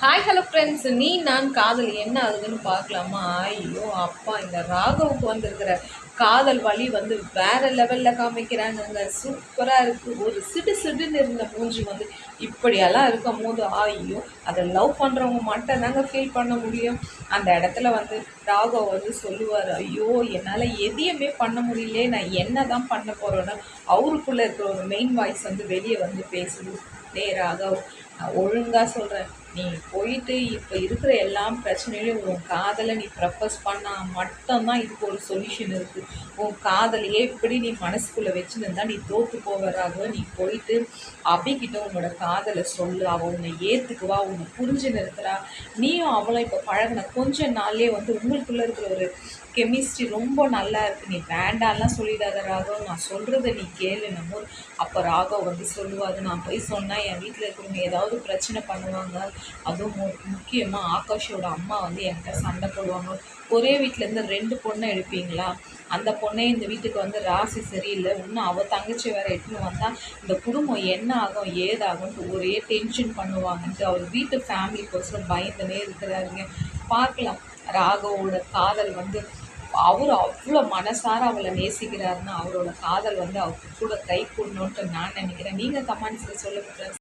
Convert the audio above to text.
Hi hello friends நீ நான் காதல் என்ன ஆகுதுன்னு பார்க்கலாமா? ஐயோ அப்பா இந்த ராகவுக்கு வந்திருக்கிற காதல் வழி வந்து வேற லெவலில் காமிக்கிறாங்கங்க. சூப்பராக இருக்குது ஒரு சிடு சிடுன்னு இருந்த மூஞ்சி வந்து இப்படியெல்லாம் இருக்கும் போது ஐயோ அதை லவ் பண்ணுறவங்க மட்டும் தாங்க ஃபீல் பண்ண முடியும். அந்த இடத்துல வந்து ராகவ் வந்து சொல்லுவார் ஐயோ என்னால் எதையுமே பண்ண முடியலையே. நான் என்ன தான் பண்ண போகிறேன்னு அவருக்குள்ளே இருக்கிற ஒரு மெயின் வாய்ஸ் வந்து வெளியே வந்து பேசுது. டே ராகவ் நான் ஒழுங்காக சொல்கிறேன் நீ போயிட்டு இப்போ இருக்கிற எல்லா பிரச்சனையிலையும் உன் காதலை நீ ப்ரப்பஸ் பண்ணால் மட்டும்தான் இதுக்கு ஒரு சொல்யூஷன் இருக்குது உன் காதலையே இப்படி நீ மனசுக்குள்ளே வச்சுருந்தா நீ தோற்று போவராக நீ போயிட்டு அபிக்கிட்ட உன்னோட காதலை சொல்லு. அவள் உன்னை ஏற்றுக்குவா உன்னை புரிஞ்சு நிறுத்துறா. நீயும் அவளும் இப்போ பழகின கொஞ்ச நாள்லேயே வந்து உங்களுக்குள்ளே இருக்கிற ஒரு கெமிஸ்ட்ரி ரொம்ப நல்லா இருக்குது நீ வேண்டாம்லாம் சொல்லிடாத ராகவ். நான் சொல்கிறத நீ கேளு நம்ம அப்போ ராகவ் வந்து சொல்லுவாது நான் போய் சொன்னால் என் வீட்டில் இருக்கிறவங்க ஏதாவது பிரச்சனை பண்ணுவாங்க. அதுவும் முக்கியமாக ஆகாஷோட அம்மா வந்து என்கிட்ட சண்டை போடுவாங்க. ஒரே வீட்டிலேருந்து ரெண்டு பொண்ணை எடுப்பீங்களா? அந்த பொண்ணே இந்த வீட்டுக்கு வந்து ராசி சரியில்லை. இன்னும் அவள் தங்கச்சி வேறு எட்டுன்னு வந்தால் இந்த குடும்பம் என்ன ஆகும் ஏதாகும்ன்ட்டு ஒரே டென்ஷன் பண்ணுவாங்கன்ட்டு அவர் வீட்டு ஃபேமிலிக்கோசரம் பயந்துனே இருக்கிறாருங்க. பார்க்கலாம். ராகவோட காதல் வந்து அவர் அவ்வளோ மனசார அவளை நேசிக்கிறாருன்னா அவரோட காதல் வந்து அவர் கூட கை கூடணுன்ட்டு நான் நினைக்கிறேன். நீங்கள் கமெண்ட்ஸில் சொல்லுங்கள்